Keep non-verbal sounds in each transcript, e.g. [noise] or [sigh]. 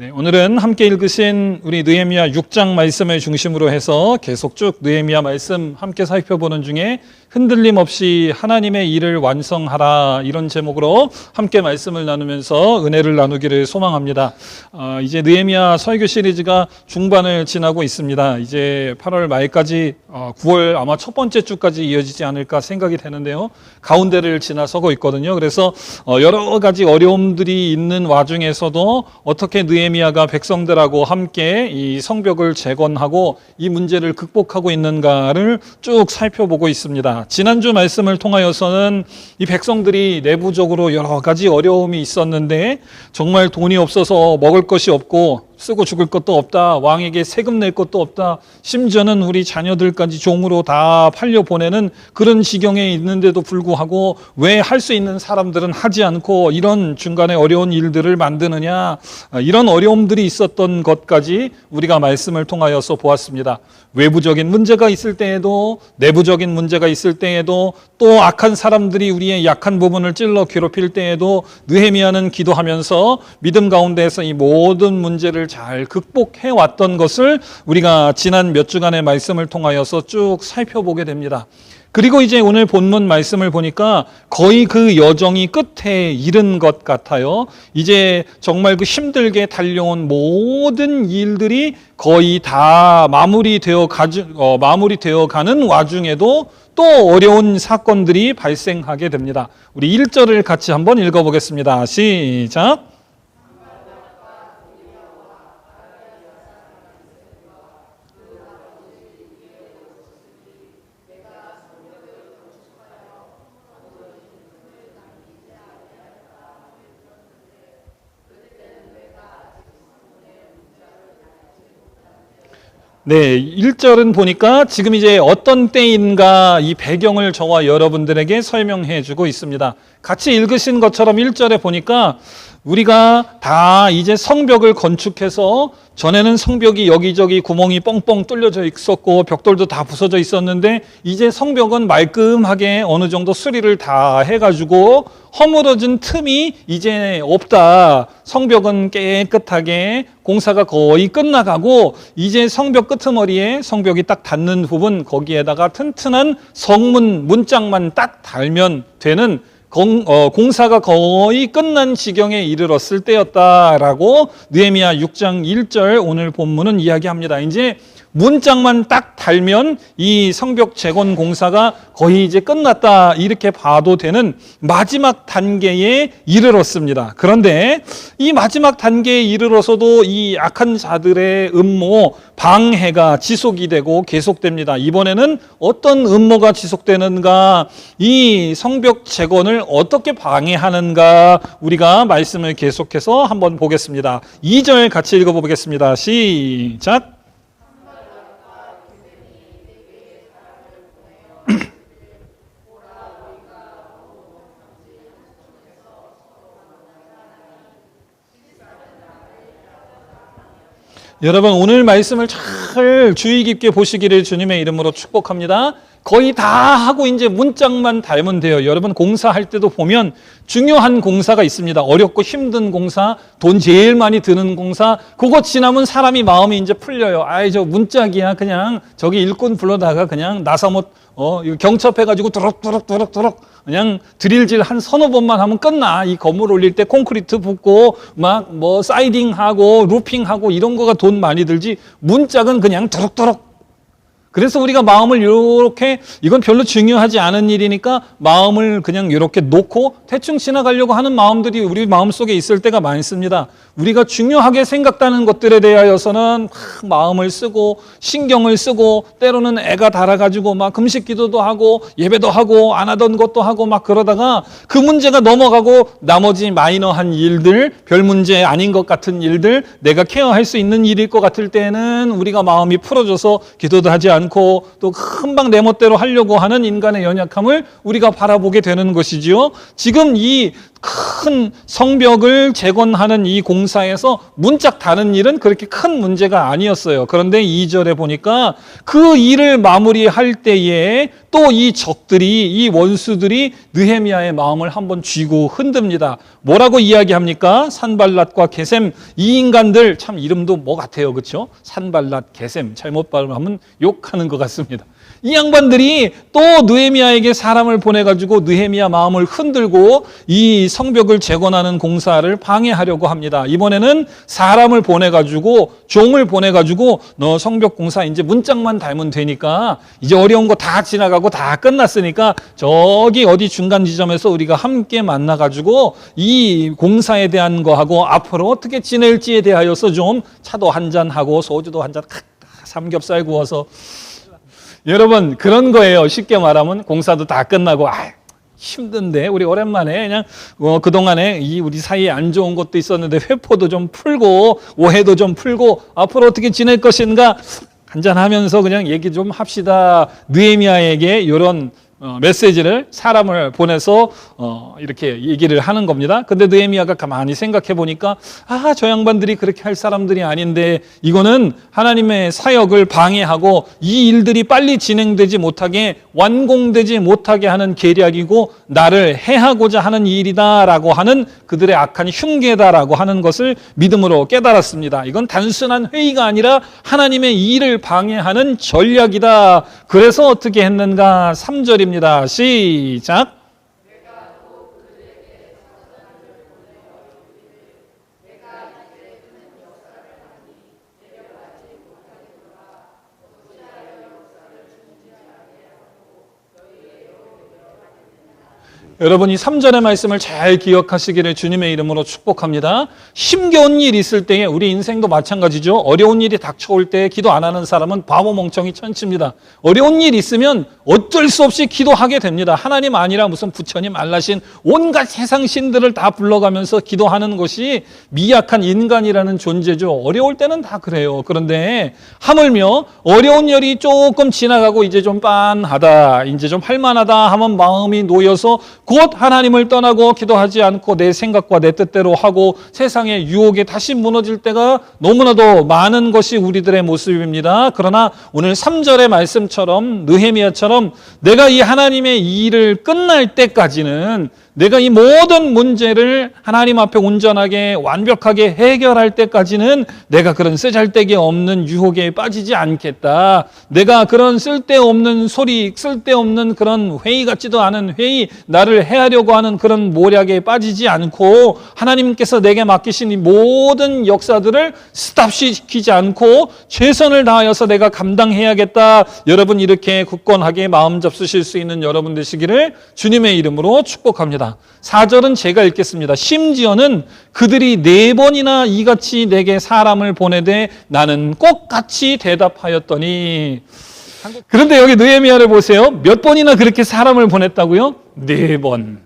네, 오늘은 함께 읽으신 우리 느헤미야 6장 말씀을 중심으로 해서 계속 쭉 느헤미야 말씀 함께 살펴보는 중에 흔들림 없이 하나님의 일을 완성하라 이런 제목으로 함께 말씀을 나누면서 은혜를 나누기를 소망합니다. 어, 이제 느헤미야 설교 시리즈가 중반을 지나고 있습니다. 이제 8월 말까지 어, 9월 아마 첫 번째 주까지 이어지지 않을까 생각이 되는데요. 가운데를 지나서고 있거든요. 그래서 어, 여러 가지 어려움들이 있는 와중에서도 어떻게 느헤미야 가 백성들하고 함께 이 성벽을 재건하고 이 문제를 극복하고 있는가를 쭉 살펴보고 있습니다. 지난주 말씀을 통하여서는 이 백성들이 내부적으로 여러 가지 어려움이 있었는데 정말 돈이 없어서 먹을 것이 없고 쓰고 죽을 것도 없다. 왕에게 세금 낼 것도 없다. 심지어는 우리 자녀들까지 종으로 다 팔려 보내는 그런 지경에 있는데도 불구하고 왜 할 수 있는 사람들은 하지 않고 이런 중간에 어려운 일들을 만드느냐. 이런 어려 움들이 있었던 것까지 우리가 말씀을 통하여서 보았습니다. 외부적인 문제가 있을 때에도 내부적인 문제가 있을 때에도 또 악한 사람들이 우리의 약한 부분을 찔러 괴롭힐 때에도 느헤미야는 기도하면서 믿음 가운데에서 이 모든 문제를 잘 극복해 왔던 것을 우리가 지난 몇 주간의 말씀을 통하여서 쭉 살펴보게 됩니다. 그리고 이제 오늘 본문 말씀을 보니까 거의 그 여정이 끝에 이른 것 같아요. 이제 정말 그 힘들게 달려온 모든 일들이 거의 다 마무리되어 가주, 어, 마무리되어 가는 와중에도 또 어려운 사건들이 발생하게 됩니다. 우리 1절을 같이 한번 읽어보겠습니다. 시작. 네, 1절은 보니까 지금 이제 어떤 때인가 이 배경을 저와 여러분들에게 설명해 주고 있습니다. 같이 읽으신 것처럼 1절에 보니까 우리가 다 이제 성벽을 건축해서 전에는 성벽이 여기저기 구멍이 뻥뻥 뚫려져 있었고 벽돌도 다 부서져 있었는데 이제 성벽은 말끔하게 어느 정도 수리를 다 해가지고 허물어진 틈이 이제 없다. 성벽은 깨끗하게 공사가 거의 끝나가고 이제 성벽 끄트머리에 성벽이 딱 닿는 부분 거기에다가 튼튼한 성문 문짝만 딱 달면 되는 공, 어, 공사가 거의 끝난 지경에 이르렀을 때였다라고 느헤미야 6장 1절 오늘 본문은 이야기합니다. 이제 문짝만 딱 달면 이 성벽 재건 공사가 거의 이제 끝났다 이렇게 봐도 되는 마지막 단계에 이르렀습니다. 그런데 이 마지막 단계에 이르러서도 이 악한 자들의 음모 방해가 지속이 되고 계속됩니다. 이번에는 어떤 음모가 지속되는가 이 성벽 재건을 어떻게 방해하는가 우리가 말씀을 계속해서 한번 보겠습니다. 2절 같이 읽어보겠습니다. 시작. 여러분 오늘 말씀을 잘 주의 깊게 보시기를 주님의 이름으로 축복합니다. 거의 다 하고 이제 문짝만 달면 돼요. 여러분 공사할 때도 보면 중요한 공사가 있습니다. 어렵고 힘든 공사, 돈 제일 많이 드는 공사, 그거 지나면 사람이 마음이 이제 풀려요. 아이 저 문짝이야 그냥 저기 일꾼 불러다가 그냥 나사못 어 경첩해가지고 두럭두럭두럭두럭 그냥 드릴질 한 서너 번만 하면 끝나. 이 건물 올릴 때 콘크리트 붓고 막 뭐 사이딩하고 루핑하고 이런 거가 돈 많이 들지 문짝은 그냥 두럭두럭 그래서 우리가 마음을 이렇게 이건 별로 중요하지 않은 일이니까 마음을 그냥 이렇게 놓고 대충 지나가려고 하는 마음들이 우리 마음 속에 있을 때가 많습니다. 우리가 중요하게 생각하는 것들에 대하여서는 막 마음을 쓰고 신경을 쓰고 때로는 애가 달아가지고 막 금식 기도도 하고 예배도 하고 안 하던 것도 하고 막 그러다가 그 문제가 넘어가고 나머지 마이너한 일들 별 문제 아닌 것 같은 일들 내가 케어할 수 있는 일일 것 같을 때는 우리가 마음이 풀어져서 기도도 하지 않고 또 금방 내 멋대로 하려고 하는 인간의 연약함을 우리가 바라보게 되는 것이지요. 지금 이 큰 성벽을 재건하는 이 공사에서 문짝 다는 일은 그렇게 큰 문제가 아니었어요. 그런데 2절에 보니까 그 일을 마무리할 때에 또 이 적들이 이 원수들이 느헤미야의 마음을 한번 쥐고 흔듭니다. 뭐라고 이야기합니까? 산발랏과 게셈 이 인간들 참 이름도 뭐 같아요. 그렇죠? 산발랏, 게셈 잘못 발음하면 욕하는 것 같습니다. 이 양반들이 또 느헤미야에게 사람을 보내가지고 느헤미야 마음을 흔들고 이 성벽을 재건하는 공사를 방해하려고 합니다. 이번에는 사람을 보내가지고 종을 보내가지고 너 성벽 공사 이제 문짝만 닮으면 되니까 이제 어려운 거 다 지나가고 다 끝났으니까 저기 어디 중간 지점에서 우리가 함께 만나가지고 이 공사에 대한 거하고 앞으로 어떻게 지낼지에 대하여서 좀 차도 한 잔 하고 소주도 한 잔 삼겹살 구워서 여러분 그런 거예요. 쉽게 말하면 공사도 다 끝나고 아 힘든데 우리 오랜만에 그냥 어, 그동안에 이 우리 사이에 안 좋은 것도 있었는데 회포도 좀 풀고 오해도 좀 풀고 앞으로 어떻게 지낼 것인가 한잔하면서 그냥 얘기 좀 합시다. 느헤미야에게 이런 어, 메시지를 사람을 보내서 어, 이렇게 얘기를 하는 겁니다. 근데 느헤미야가 가만히 생각해 보니까 아, 저 양반들이 그렇게 할 사람들이 아닌데 이거는 하나님의 사역을 방해하고 이 일들이 빨리 진행되지 못하게 완공되지 못하게 하는 계략이고 나를 해하고자 하는 일이다라고 하는 그들의 악한 흉계다라고 하는 것을 믿음으로 깨달았습니다. 이건 단순한 회의가 아니라 하나님의 일을 방해하는 전략이다. 그래서 어떻게 했는가? 3절입니다. 시작. 여러분 이 3절의 말씀을 잘 기억하시기를 주님의 이름으로 축복합니다. 힘겨운 일 있을 때에 우리 인생도 마찬가지죠. 어려운 일이 닥쳐올 때 기도 안 하는 사람은 바보 멍청이 천치입니다. 어려운 일 있으면 어쩔 수 없이 기도하게 됩니다. 하나님 아니라 무슨 부처님 알라신 온갖 세상 신들을 다 불러가면서 기도하는 것이 미약한 인간이라는 존재죠. 어려울 때는 다 그래요. 그런데 하물며 어려운 일이 조금 지나가고 이제 좀 빤하다, 이제 좀 할만하다 하면 마음이 놓여서 곧 하나님을 떠나고 기도하지 않고 내 생각과 내 뜻대로 하고 세상의 유혹에 다시 무너질 때가 너무나도 많은 것이 우리들의 모습입니다. 그러나 오늘 3절의 말씀처럼 느헤미야처럼 내가 이 하나님의 일을 끝날 때까지는 내가 이 모든 문제를 하나님 앞에 온전하게 완벽하게 해결할 때까지는 내가 그런 쓰잘데기 없는 유혹에 빠지지 않겠다. 내가 그런 쓸데없는 소리, 쓸데없는 그런 회의 같지도 않은 회의, 나를 해하려고 하는 그런 모략에 빠지지 않고 하나님께서 내게 맡기신 이 모든 역사들을 스탑시키지 않고 최선을 다하여서 내가 감당해야겠다. 여러분 이렇게 굳건하게 마음 잡수실 수 있는 여러분 되시기를 주님의 이름으로 축복합니다. 4절은 제가 읽겠습니다. 심지어는 그들이 네 번이나 이같이 내게 사람을 보내되 나는 꼭같이 대답하였더니 그런데 여기 느헤미야를 보세요. 몇 번이나 그렇게 사람을 보냈다고요? 네 번.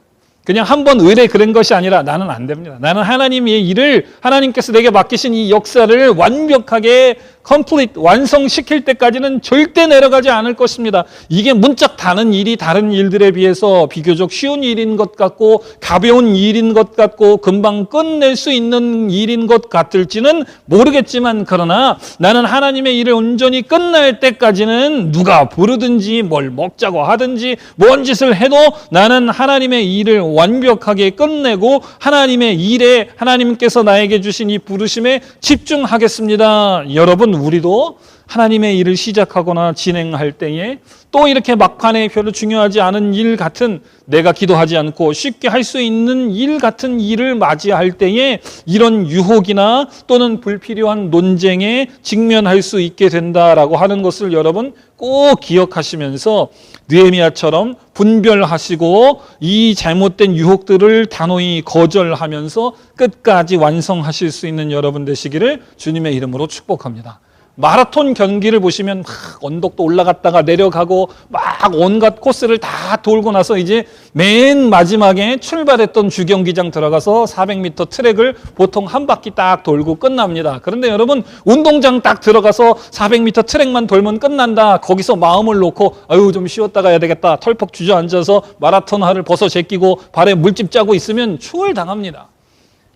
그냥 한 번 의뢰 그런 것이 아니라 나는 안 됩니다. 나는 하나님의 일을 하나님께서 내게 맡기신 이 역사를 완벽하게 컴플릿 완성시킬 때까지는 절대 내려가지 않을 것입니다. 이게 문짝 다는 일이 다른 일들에 비해서 비교적 쉬운 일인 것 같고 가벼운 일인 것 같고 금방 끝낼 수 있는 일인 것 같을지는 모르겠지만 그러나 나는 하나님의 일을 온전히 끝날 때까지는 누가 부르든지 뭘 먹자고 하든지 뭔 짓을 해도 나는 하나님의 일을 완벽하게 끝내고 하나님의 일에 하나님께서 나에게 주신 이 부르심에 집중하겠습니다. 여러분 우리도 하나님의 일을 시작하거나 진행할 때에 또 이렇게 막판에 별로 중요하지 않은 일 같은 내가 기도하지 않고 쉽게 할 수 있는 일 같은 일을 맞이할 때에 이런 유혹이나 또는 불필요한 논쟁에 직면할 수 있게 된다라고 하는 것을 여러분 꼭 기억하시면서 느헤미야처럼 분별하시고 이 잘못된 유혹들을 단호히 거절하면서 끝까지 완성하실 수 있는 여러분 되시기를 주님의 이름으로 축복합니다. 마라톤 경기를 보시면 막 언덕도 올라갔다가 내려가고 막 온갖 코스를 다 돌고 나서 이제 맨 마지막에 출발했던 주경기장 들어가서 400m 트랙을 보통 한 바퀴 딱 돌고 끝납니다. 그런데 여러분 운동장 딱 들어가서 400m 트랙만 돌면 끝난다. 거기서 마음을 놓고 아유 좀 쉬었다 가야 되겠다. 털퍽 주저앉아서 마라톤화를 벗어 제끼고 발에 물집 짜고 있으면 추월 당합니다.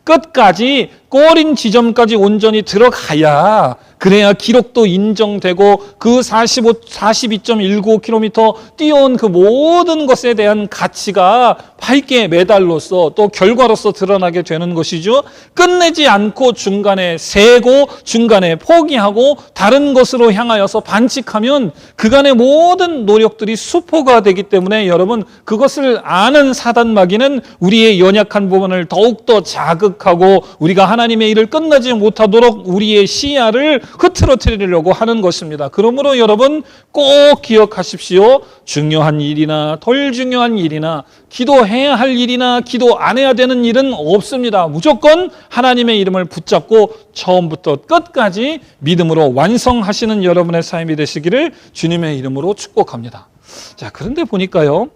끝까지 골인 지점까지 온전히 들어가야 그래야 기록도 인정되고 그 45, 42.19km 뛰어온 그 모든 것에 대한 가치가 밝게 메달로서 또 결과로서 드러나게 되는 것이죠. 끝내지 않고 중간에 세고 중간에 포기하고 다른 것으로 향하여서 반칙하면 그간의 모든 노력들이 수포가 되기 때문에 여러분 그것을 아는 사단 마귀는 우리의 연약한 부분을 더욱더 자극하고 우리가 하 나님의 일을 끝나지 못하도록 우리의 시야를 흐트러뜨리려고 하는 것입니다. 그러므로 여러분 꼭 기억하십시오. 중요한 일이나 덜 중요한 일이나 기도해야 할 일이나 기도 안 해야 되는 일은 없습니다. 무조건 하나님의 이름을 붙잡고 처음부터 끝까지 믿음으로 완성하시는 여러분의 삶이 되시기를 주님의 이름으로 축복합니다. 자, 그런데 보니까요.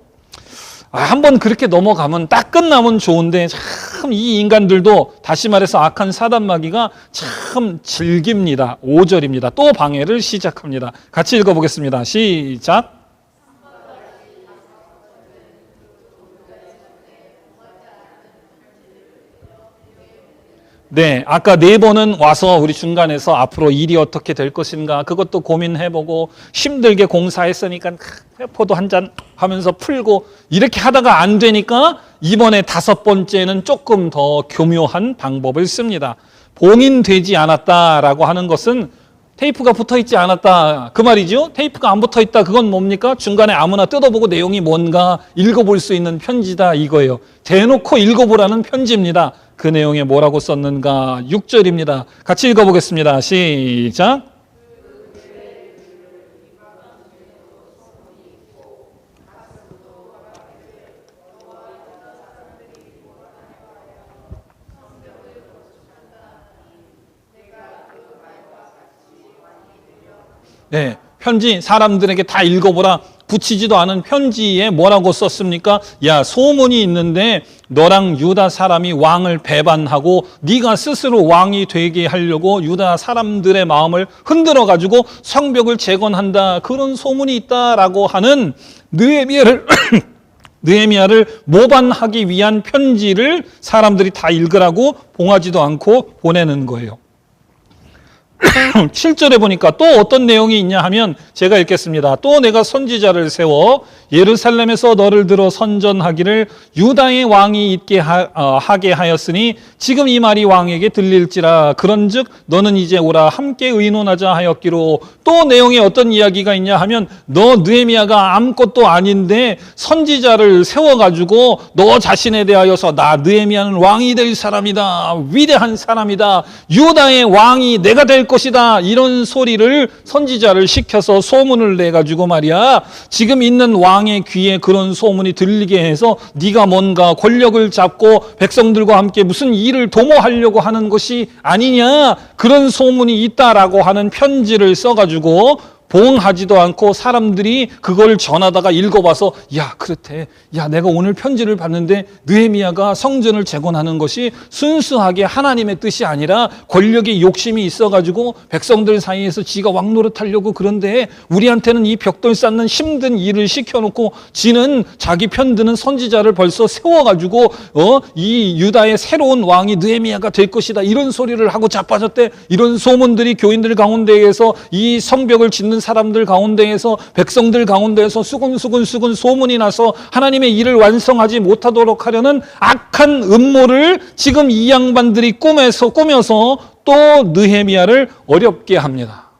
아, 한번 그렇게 넘어가면 딱 끝나면 좋은데 참 이 인간들도 다시 말해서 악한 사단마귀가 참 즐깁니다. 5절입니다. 또 방해를 시작합니다. 같이 읽어보겠습니다. 시작. 네, 아까 네 번은 와서 우리 중간에서 앞으로 일이 어떻게 될 것인가 그것도 고민해보고 힘들게 공사했으니까 회포도 한 잔 하면서 풀고 이렇게 하다가 안 되니까 이번에 다섯 번째는 조금 더 교묘한 방법을 씁니다. 봉인되지 않았다라고 하는 것은 테이프가 붙어 있지 않았다. 그 말이죠. 테이프가 안 붙어 있다. 그건 뭡니까? 중간에 아무나 뜯어보고 내용이 뭔가 읽어볼 수 있는 편지다. 이거예요. 대놓고 읽어보라는 편지입니다. 그 내용에 뭐라고 썼는가? 6절입니다. 같이 읽어보겠습니다. 시작. 네, 편지 사람들에게 다 읽어보라. 붙이지도 않은 편지에 뭐라고 썼습니까? 야 소문이 있는데 너랑 유다 사람이 왕을 배반하고 네가 스스로 왕이 되게 하려고 유다 사람들의 마음을 흔들어 가지고 성벽을 재건한다 그런 소문이 있다라고 하는 느헤미야를 [coughs] 느헤미야를 모반하기 위한 편지를 사람들이 다 읽으라고 봉하지도 않고 보내는 거예요. [coughs] 7절에 보니까 또 어떤 내용이 있냐 하면 제가 읽겠습니다. 또 내가 선지자를 세워 예루살렘에서 너를 들어 선전하기를 유다의 왕이 있게 하, 어, 하게 하였으니 지금 이 말이 왕에게 들릴지라 그런즉 너는 이제 오라 함께 의논하자 하였기로 또 내용에 어떤 이야기가 있냐 하면 너 느헤미야가 아무것도 아닌데 선지자를 세워 가지고 너 자신에 대하여서 나 느헤미야는 왕이 될 사람이다. 위대한 사람이다. 유다의 왕이 내가 될 것이다. 이런 소리를 선지자를 시켜서 소문을 내 가지고 말이야. 지금 있는 왕의 귀에 그런 소문이 들리게 해서 네가 뭔가 권력을 잡고 백성들과 함께 무슨 일을 도모하려고 하는 것이 아니냐. 그런 소문이 있다라고 하는 편지를 써 가지고 봉하지도 않고 사람들이 그걸 전하다가 읽어봐서 야 그렇대. 야 내가 오늘 편지를 봤는데 느헤미야가 성전을 재건하는 것이 순수하게 하나님의 뜻이 아니라 권력의 욕심이 있어가지고 백성들 사이에서 지가 왕노릇하려고 그런데 우리한테는 이 벽돌 쌓는 힘든 일을 시켜놓고 지는 자기 편드는 선지자를 벌써 세워가지고 어 이 유다의 새로운 왕이 느헤미야가 될 것이다. 이런 소리를 하고 자빠졌대. 이런 소문들이 교인들 가운데에서 이 성벽을 짓는 사람들 가운데에서 백성들 가운데에서 수근수근 수근 소문이 나서 하나님의 일을 완성하지 못하도록 하려는 악한 음모를 지금 이 양반들이 꿈에서 꾸며서 또 느헤미야를 어렵게 합니다.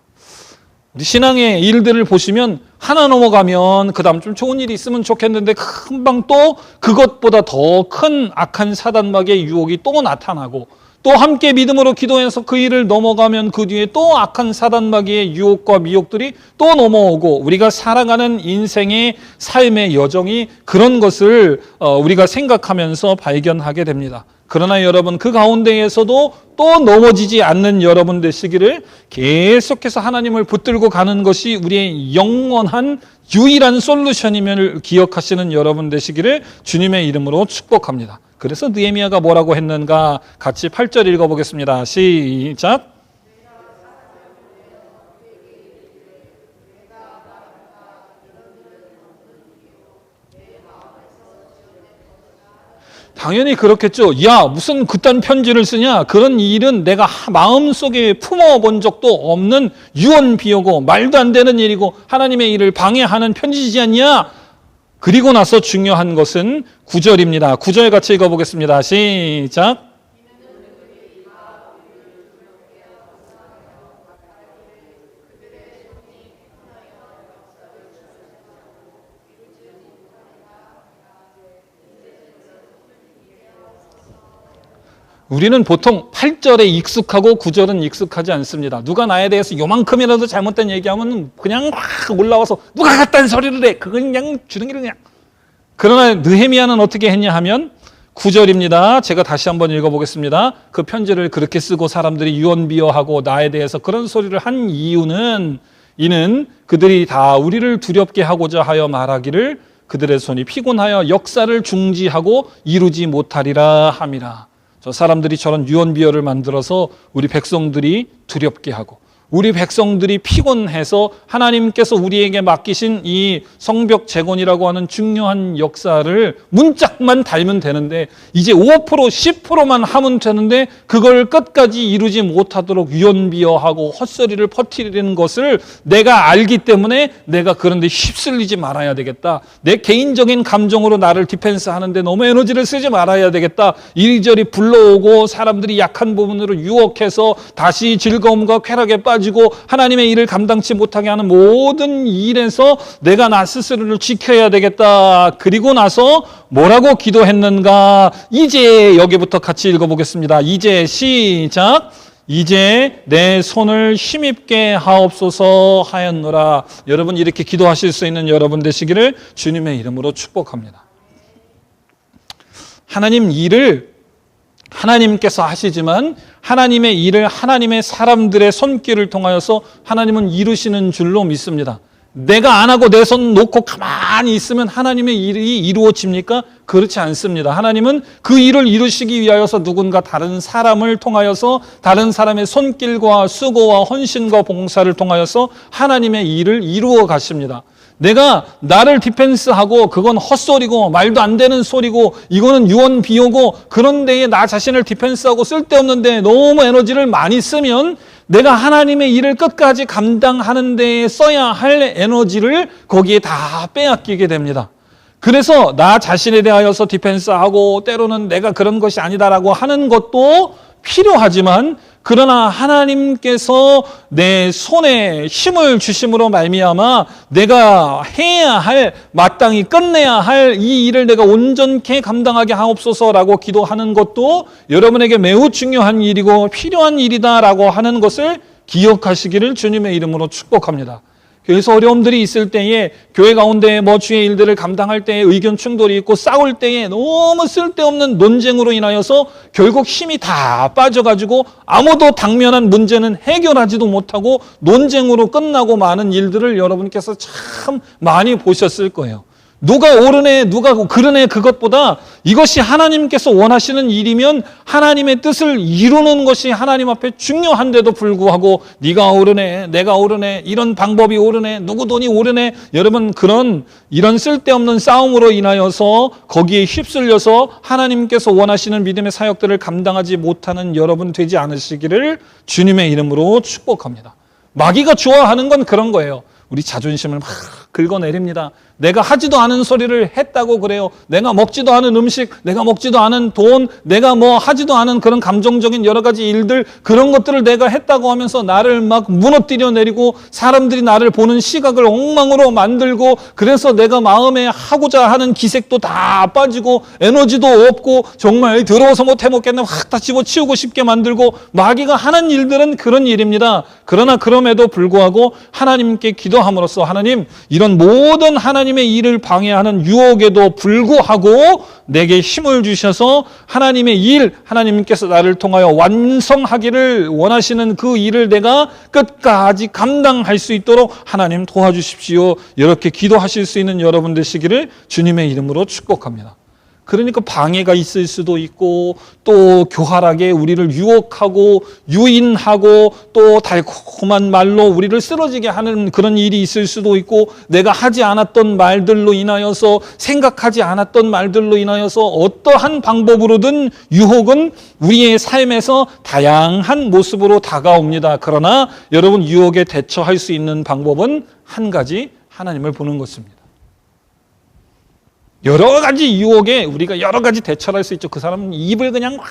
신앙의 일들을 보시면 하나 넘어가면 그 다음 좀 좋은 일이 있으면 좋겠는데 금방 또 그것보다 더 큰 악한 사단막의 유혹이 또 나타나고 또 함께 믿음으로 기도해서 그 일을 넘어가면 그 뒤에 또 악한 사단 마귀의 유혹과 미혹들이 또 넘어오고 우리가 살아가는 인생의 삶의 여정이 그런 것을 어, 우리가 생각하면서 발견하게 됩니다. 그러나 여러분 그 가운데에서도 또 넘어지지 않는 여러분 되시기를 계속해서 하나님을 붙들고 가는 것이 우리의 영원한 유일한 솔루션임을 기억하시는 여러분 되시기를 주님의 이름으로 축복합니다. 그래서 느헤미야가 뭐라고 했는가 같이 8절 읽어보겠습니다. 시작. 당연히 그렇겠죠. 야, 무슨 그딴 편지를 쓰냐? 그런 일은 내가 마음속에 품어본 적도 없는 유언비어고 말도 안 되는 일이고 하나님의 일을 방해하는 편지지 않냐? 그리고 나서 중요한 것은 구절입니다 구절 같이 읽어보겠습니다. 시작. 우리는 보통 8절에 익숙하고 9절은 익숙하지 않습니다. 누가 나에 대해서 요만큼이라도 잘못된 얘기하면 그냥 막 올라와서 누가 같다는 소리를 해. 그건 그냥 주는 게 그냥. 그러나 느헤미야는 어떻게 했냐 하면 9절입니다. 제가 다시 한번 읽어보겠습니다. 그 편지를 그렇게 쓰고 사람들이 유언비어하고 나에 대해서 그런 소리를 한 이유는 이는 그들이 다 우리를 두렵게 하고자 하여 말하기를 그들의 손이 피곤하여 역사를 중지하고 이루지 못하리라 함이라. 저 사람들이 저런 유언비어를 만들어서 우리 백성들이 두렵게 하고 우리 백성들이 피곤해서 하나님께서 우리에게 맡기신 이 성벽 재건이라고 하는 중요한 역사를 문짝만 달면 되는데 이제 5% 10%만 하면 되는데 그걸 끝까지 이루지 못하도록 유언비어하고 헛소리를 퍼뜨리는 것을 내가 알기 때문에 내가 그런데 휩쓸리지 말아야 되겠다. 내 개인적인 감정으로 나를 디펜스 하는데 너무 에너지를 쓰지 말아야 되겠다. 이리저리 불러오고 사람들이 약한 부분으로 유혹해서 다시 즐거움과 쾌락에 빠 지고 하나님의 일을 감당치 못하게 하는 모든 일에서 내가 나 스스로를 지켜야 되겠다. 그리고 나서 뭐라고 기도했는가? 이제 여기부터 같이 읽어보겠습니다. 이제 시작. 이제 내 손을 힘입게 하옵소서 하였노라. 여러분 이렇게 기도하실 수 있는 여러분 되시기를 주님의 이름으로 축복합니다. 하나님 일을 하나님께서 하시지만 하나님의 일을 하나님의 사람들의 손길을 통하여서 하나님은 이루시는 줄로 믿습니다. 내가 안 하고 내 손 놓고 가만히 있으면 하나님의 일이 이루어집니까? 그렇지 않습니다. 하나님은 그 일을 이루시기 위하여서 누군가 다른 사람을 통하여서 다른 사람의 손길과 수고와 헌신과 봉사를 통하여서 하나님의 일을 이루어 가십니다. 내가 나를 디펜스하고 그건 헛소리고 말도 안 되는 소리고 이거는 유언 비오고 그런 데에 나 자신을 디펜스하고 쓸데없는 데 너무 에너지를 많이 쓰면 내가 하나님의 일을 끝까지 감당하는 데에 써야 할 에너지를 거기에 다 빼앗기게 됩니다. 그래서 나 자신에 대하여서 디펜스하고 때로는 내가 그런 것이 아니다라고 하는 것도 필요하지만 그러나 하나님께서 내 손에 힘을 주심으로 말미암아 내가 해야 할 마땅히 끝내야 할 이 일을 내가 온전케 감당하게 하옵소서라고 기도하는 것도 여러분에게 매우 중요한 일이고 필요한 일이다라고 하는 것을 기억하시기를 주님의 이름으로 축복합니다. 그래서 어려움들이 있을 때에 교회 가운데 뭐 주의 일들을 감당할 때에 의견 충돌이 있고 싸울 때에 너무 쓸데없는 논쟁으로 인하여서 결국 힘이 다 빠져가지고 아무도 당면한 문제는 해결하지도 못하고 논쟁으로 끝나고 많은 일들을 여러분께서 참 많이 보셨을 거예요. 누가 옳으네, 누가 그러네 그것보다 이것이 하나님께서 원하시는 일이면 하나님의 뜻을 이루는 것이 하나님 앞에 중요한데도 불구하고 네가 옳으네, 내가 옳으네, 이런 방법이 옳으네, 누구 돈이 옳으네. 여러분 그런 이런 쓸데없는 싸움으로 인하여서 거기에 휩쓸려서 하나님께서 원하시는 믿음의 사역들을 감당하지 못하는 여러분 되지 않으시기를 주님의 이름으로 축복합니다. 마귀가 좋아하는 건 그런 거예요. 우리 자존심을 막 긁어내립니다. 내가 하지도 않은 소리를 했다고 그래요. 내가 먹지도 않은 음식, 내가 먹지도 않은 돈, 내가 뭐 하지도 않은 그런 감정적인 여러 가지 일들, 그런 것들을 내가 했다고 하면서 나를 막 무너뜨려 내리고 사람들이 나를 보는 시각을 엉망으로 만들고 그래서 내가 마음에 하고자 하는 기색도 다 빠지고 에너지도 없고 정말 더러워서 못 해 먹겠네 확 다 집어치우고 싶게 만들고 마귀가 하는 일들은 그런 일입니다. 그러나 그럼에도 불구하고 하나님께 기도함으로써 하나님 이런 모든 하나님 의 일을 방해하는 유혹에도 불구하고 내게 힘을 주셔서 하나님의 일, 하나님께서 나를 통하여 완성하기를 원하시는 그 일을 내가 끝까지 감당할 수 있도록 하나님 도와주십시오. 이렇게 기도하실 수 있는 여러분 되시기를 주님의 이름으로 축복합니다. 그러니까 방해가 있을 수도 있고 또 교활하게 우리를 유혹하고 유인하고 또 달콤한 말로 우리를 쓰러지게 하는 그런 일이 있을 수도 있고 내가 하지 않았던 말들로 인하여서 생각하지 않았던 말들로 인하여서 어떠한 방법으로든 유혹은 우리의 삶에서 다양한 모습으로 다가옵니다. 그러나 여러분 유혹에 대처할 수 있는 방법은 한 가지 하나님을 보는 것입니다. 여러 가지 유혹에 우리가 여러 가지 대처를 할 수 있죠. 그 사람은 입을 그냥 막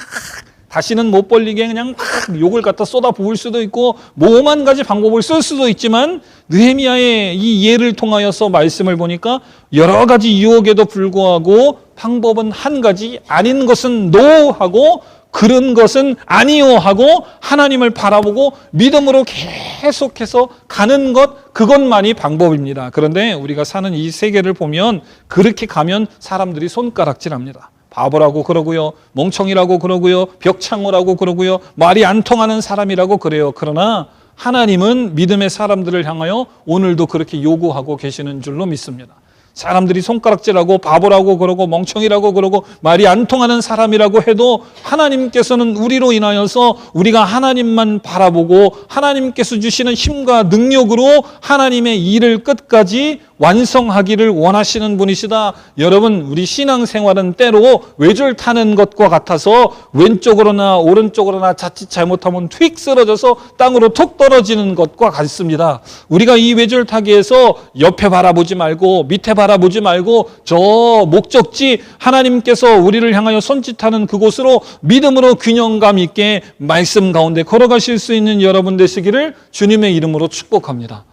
다시는 못 벌리게 그냥 막 욕을 갖다 쏟아 부을 수도 있고 뭐만 가지 방법을 쓸 수도 있지만 느헤미야의 이 예를 통하여서 말씀을 보니까 여러 가지 유혹에도 불구하고 방법은 한 가지 아닌 것은 노 하고 그런 것은 아니요 하고 하나님을 바라보고 믿음으로 계속해서 가는 것 그것만이 방법입니다. 그런데 우리가 사는 이 세계를 보면 그렇게 가면 사람들이 손가락질합니다. 바보라고 그러고요. 멍청이라고 그러고요. 벽창호라고 그러고요. 말이 안 통하는 사람이라고 그래요. 그러나 하나님은 믿음의 사람들을 향하여 오늘도 그렇게 요구하고 계시는 줄로 믿습니다. 사람들이 손가락질하고 바보라고 그러고 멍청이라고 그러고 말이 안 통하는 사람이라고 해도 하나님께서는 우리로 인하여서 우리가 하나님만 바라보고 하나님께서 주시는 힘과 능력으로 하나님의 일을 끝까지 완성하기를 원하시는 분이시다. 여러분, 우리 신앙생활은 때로 외줄 타는 것과 같아서 왼쪽으로나 오른쪽으로나 자칫 잘못하면 휙 쓰러져서 땅으로 툭 떨어지는 것과 같습니다. 우리가 이 외줄 타기에서 옆에 바라보지 말고 밑에 바라보지 말고 저 목적지 하나님께서 우리를 향하여 손짓하는 그곳으로 믿음으로 균형감 있게 말씀 가운데 걸어가실 수 있는 여러분 되시기를 주님의 이름으로 축복합니다.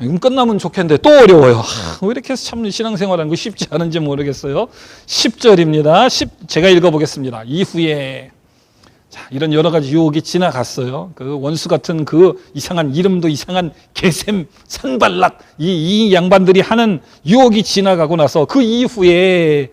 이건 끝나면 좋겠는데 또 어려워요. 하, 왜 이렇게 참 신앙생활하는 거 쉽지 않은지 모르겠어요. 10절입니다. 10, 제가 읽어보겠습니다. 이후에 자, 이런 여러 가지 유혹이 지나갔어요. 그 원수 같은 그 이상한 이름도 이상한 개샘, 산발락 이, 이 양반들이 하는 유혹이 지나가고 나서 그 이후에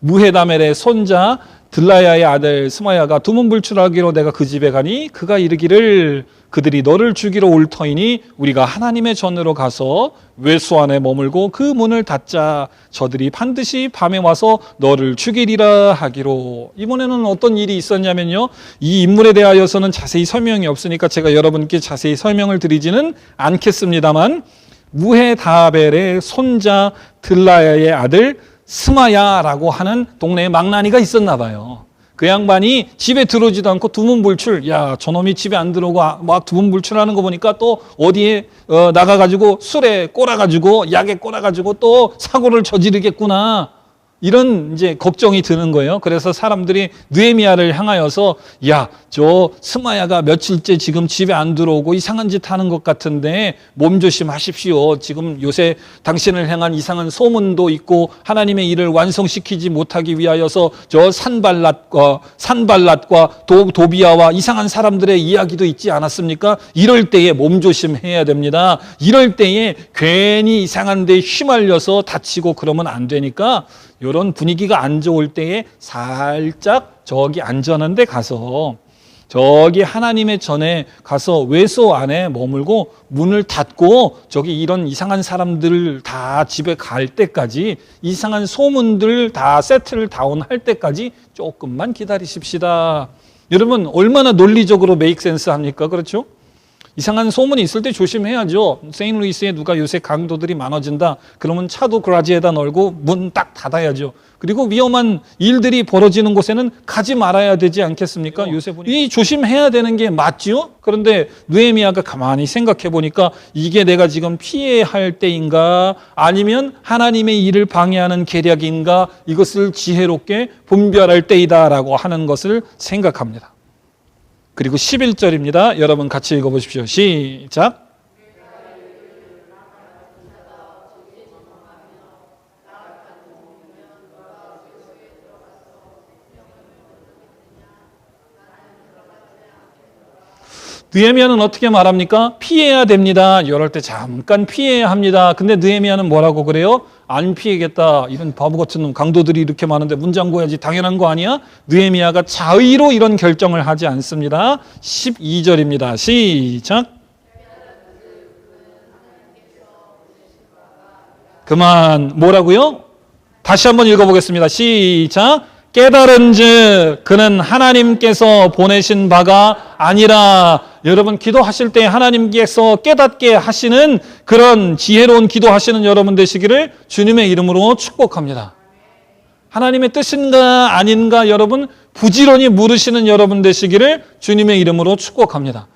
무헤다멜의 손자 들라야의 아들 스마야가 두문불출하기로 내가 그 집에 가니 그가 이르기를 그들이 너를 죽이러 올 터이니 우리가 하나님의 전으로 가서 외수 안에 머물고 그 문을 닫자. 저들이 반드시 밤에 와서 너를 죽이리라 하기로. 이번에는 어떤 일이 있었냐면요. 이 인물에 대하여서는 자세히 설명이 없으니까 제가 여러분께 자세히 설명을 드리지는 않겠습니다만 무헤다벨의 손자 들라야의 아들 스마야라고 하는 동네에 망나니가 있었나 봐요. 그 양반이 집에 들어오지도 않고 두문불출. 야, 저놈이 집에 안 들어오고 아, 막 두문불출하는 거 보니까 또 어디에 어, 나가가지고 술에 꼬라가지고 약에 꼬라가지고 또 사고를 저지르겠구나. 이런 이제 걱정이 드는 거예요. 그래서 사람들이 느헤미야를 향하여서 야, 저 스마야가 며칠째 지금 집에 안 들어오고 이상한 짓 하는 것 같은데 몸 조심하십시오. 지금 요새 당신을 향한 이상한 소문도 있고 하나님의 일을 완성시키지 못하기 위하여서 저 산발랏과 산발랏과 도, 도비아와 이상한 사람들의 이야기도 있지 않았습니까? 이럴 때에 몸 조심해야 됩니다. 이럴 때에 괜히 이상한 데 휘말려서 다치고 그러면 안 되니까 이런 분위기가 안 좋을 때에 살짝 저기 안전한 데 가서 저기 하나님의 전에 가서 외소 안에 머물고 문을 닫고 저기 이런 이상한 사람들 다 집에 갈 때까지 이상한 소문들 다 세트를 다운할 때까지 조금만 기다리십시다. 여러분 얼마나 논리적으로 메이크 센스 합니까? 그렇죠? 이상한 소문이 있을 때 조심해야죠. 세인루이스에 누가 요새 강도들이 많아진다. 그러면 차도 그라지에다 널고 문 딱 닫아야죠. 그리고 위험한 일들이 벌어지는 곳에는 가지 말아야 되지 않겠습니까? 요새 보니 이 조심해야 되는 게 맞지요? 그런데 느헤미야가 가만히 생각해 보니까 이게 내가 지금 피해야 할 때인가 아니면 하나님의 일을 방해하는 계략인가 이것을 지혜롭게 분별할 때이다라고 하는 것을 생각합니다. 그리고 11절입니다. 여러분 같이 읽어 보십시오. 시작. 느헤미야는 어떻게 말합니까? 피해야 됩니다. 이럴 때 잠깐 피해야 합니다. 근데 느헤미야는 뭐라고 그래요? 안 피해겠다. 이런 바보 같은 놈, 강도들이 이렇게 많은데 문 잠궈야지 당연한 거 아니야? 느헤미야가 자의로 이런 결정을 하지 않습니다. 12절입니다. 시작. 그만 뭐라고요? 다시 한번 읽어보겠습니다. 시작. 깨달은즉 그는 하나님께서 보내신 바가 아니라 여러분 기도하실 때 하나님께서 깨닫게 하시는 그런 지혜로운 기도하시는 여러분 되시기를 주님의 이름으로 축복합니다. 하나님의 뜻인가 아닌가 여러분 부지런히 물으시는 여러분 되시기를 주님의 이름으로 축복합니다.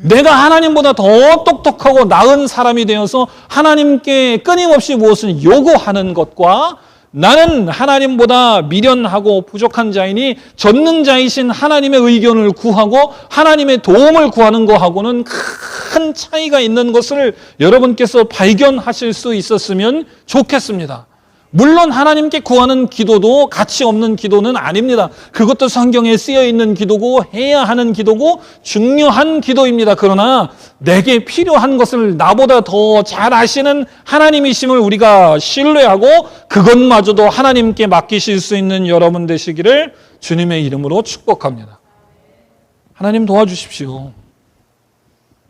내가 하나님보다 더 똑똑하고 나은 사람이 되어서 하나님께 끊임없이 무엇을 요구하는 것과 나는 하나님보다 미련하고 부족한 자이니 전능자이신 하나님의 의견을 구하고 하나님의 도움을 구하는 것하고는 큰 차이가 있는 것을 여러분께서 발견하실 수 있었으면 좋겠습니다. 물론 하나님께 구하는 기도도 가치 없는 기도는 아닙니다. 그것도 성경에 쓰여 있는 기도고 해야 하는 기도고 중요한 기도입니다. 그러나 내게 필요한 것을 나보다 더 잘 아시는 하나님이심을 우리가 신뢰하고 그것마저도 하나님께 맡기실 수 있는 여러분 되시기를 주님의 이름으로 축복합니다. 하나님 도와주십시오.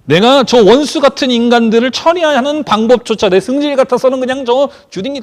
내가 저 원수 같은 인간들을 처리하는 방법조차 내 승질 같아서는 그냥 저 주딩이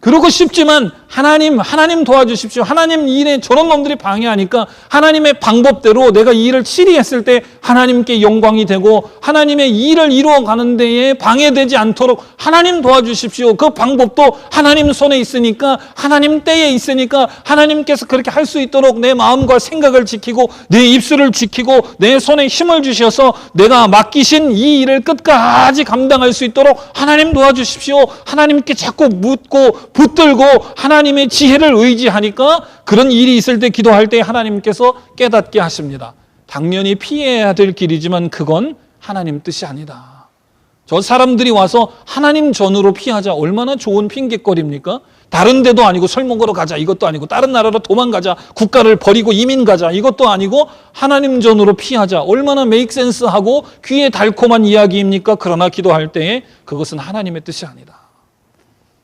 그러고 싶지만 하나님 하나님 도와주십시오. 하나님 일에 저런 놈들이 방해하니까 하나님의 방법대로 내가 이 일을 치리했을 때 하나님께 영광이 되고 하나님의 일을 이루어 가는 데에 방해되지 않도록 하나님 도와주십시오. 그 방법도 하나님 손에 있으니까 하나님 때에 있으니까 하나님께서 그렇게 할 수 있도록 내 마음과 생각을 지키고 내 입술을 지키고 내 손에 힘을 주셔서 내가 맡기신 이 일을 끝까지 감당할 수 있도록 하나님 도와주십시오. 하나님께 자꾸 묻고 붙들고 하나님의 지혜를 의지하니까 그런 일이 있을 때 기도할 때 하나님께서 깨닫게 하십니다. 당연히 피해야 될 길이지만 그건 하나님 뜻이 아니다. 저 사람들이 와서 하나님 전으로 피하자 얼마나 좋은 핑계거리입니까? 다른 데도 아니고 설 먹으러 가자 이것도 아니고 다른 나라로 도망가자 국가를 버리고 이민 가자 이것도 아니고 하나님 전으로 피하자 얼마나 메이크 센스하고 귀에 달콤한 이야기입니까? 그러나 기도할 때에 그것은 하나님의 뜻이 아니다.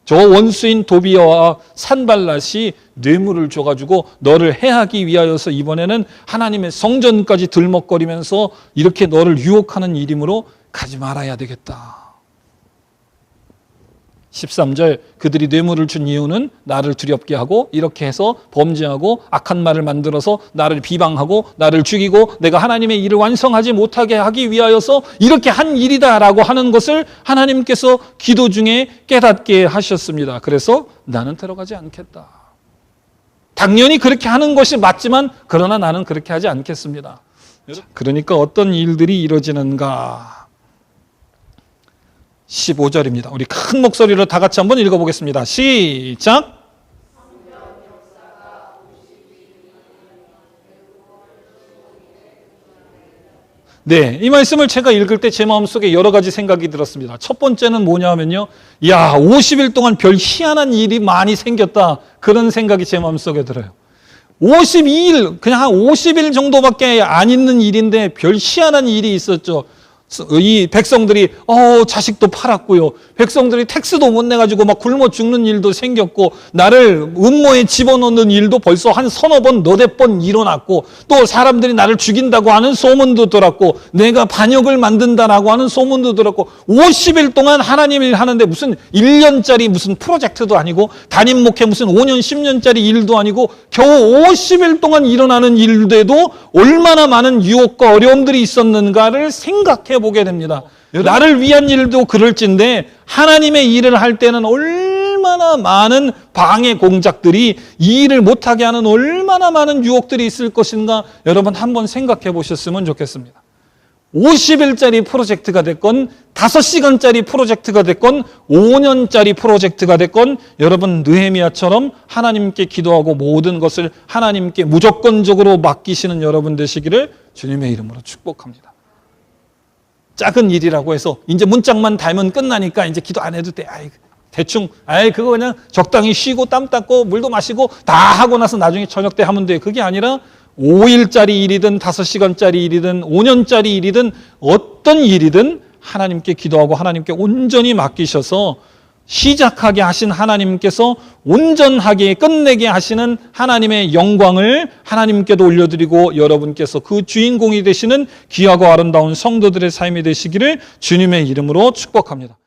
저 원수인 도비아와 산발랏이 뇌물을 줘가지고 너를 해하기 위하여서 이번에는 하나님의 성전까지 들먹거리면서 이렇게 너를 유혹하는 일이므로 가지 말아야 되겠다. 13절 그들이 뇌물을 준 이유는 나를 두렵게 하고 이렇게 해서 범죄하고 악한 말을 만들어서 나를 비방하고 나를 죽이고 내가 하나님의 일을 완성하지 못하게 하기 위하여서 이렇게 한 일이다라고 하는 것을 하나님께서 기도 중에 깨닫게 하셨습니다. 그래서 나는 들어가지 않겠다. 당연히 그렇게 하는 것이 맞지만 그러나 나는 그렇게 하지 않겠습니다. 그러니까 어떤 일들이 이루어지는가? 15절입니다. 우리 큰 목소리로 다 같이 한번 읽어보겠습니다. 시작. 네, 이 말씀을 제가 읽을 때 제 마음속에 여러 가지 생각이 들었습니다. 첫 번째는 뭐냐면요. 야, 50일 동안 별 희한한 일이 많이 생겼다. 그런 생각이 제 마음속에 들어요. 52일, 그냥 한 50일 정도밖에 안 있는 일인데 별 희한한 일이 있었죠. 이 백성들이 어 자식도 팔았고요. 백성들이 택스도 못 내가지고 막 굶어 죽는 일도 생겼고 나를 음모에 집어넣는 일도 벌써 한 서너 번 너댓 번 일어났고 또 사람들이 나를 죽인다고 하는 소문도 들었고 내가 반역을 만든다라고 하는 소문도 들었고 50일 동안 하나님 일 하는데 무슨 1년짜리 무슨 프로젝트도 아니고 담임 목회 무슨 5년 10년짜리 일도 아니고 겨우 50일 동안 일어나는 일들도 얼마나 많은 유혹과 어려움들이 있었는가를 생각해 보게 됩니다. 나를 위한 일도 그럴진데 하나님의 일을 할 때는 얼마나 많은 방해 공작들이 이 일을 못하게 하는 얼마나 많은 유혹들이 있을 것인가 여러분 한번 생각해 보셨으면 좋겠습니다. 50일짜리 프로젝트가 됐건 5시간짜리 프로젝트가 됐건 5년짜리 프로젝트가 됐건 여러분 느헤미야처럼 하나님께 기도하고 모든 것을 하나님께 무조건적으로 맡기시는 여러분 되시기를 주님의 이름으로 축복합니다. 작은 일이라고 해서 이제 문짝만 달면 끝나니까 이제 기도 안 해도 돼. 아이 대충 아이 그거 그냥 적당히 쉬고 땀 닦고 물도 마시고 다 하고 나서 나중에 저녁 때 하면 돼. 그게 아니라 5일짜리 일이든 5시간짜리 일이든 5년짜리 일이든 어떤 일이든 하나님께 기도하고 하나님께 온전히 맡기셔서 시작하게 하신 하나님께서 온전하게 끝내게 하시는 하나님의 영광을 하나님께도 올려드리고 여러분께서 그 주인공이 되시는 귀하고 아름다운 성도들의 삶이 되시기를 주님의 이름으로 축복합니다.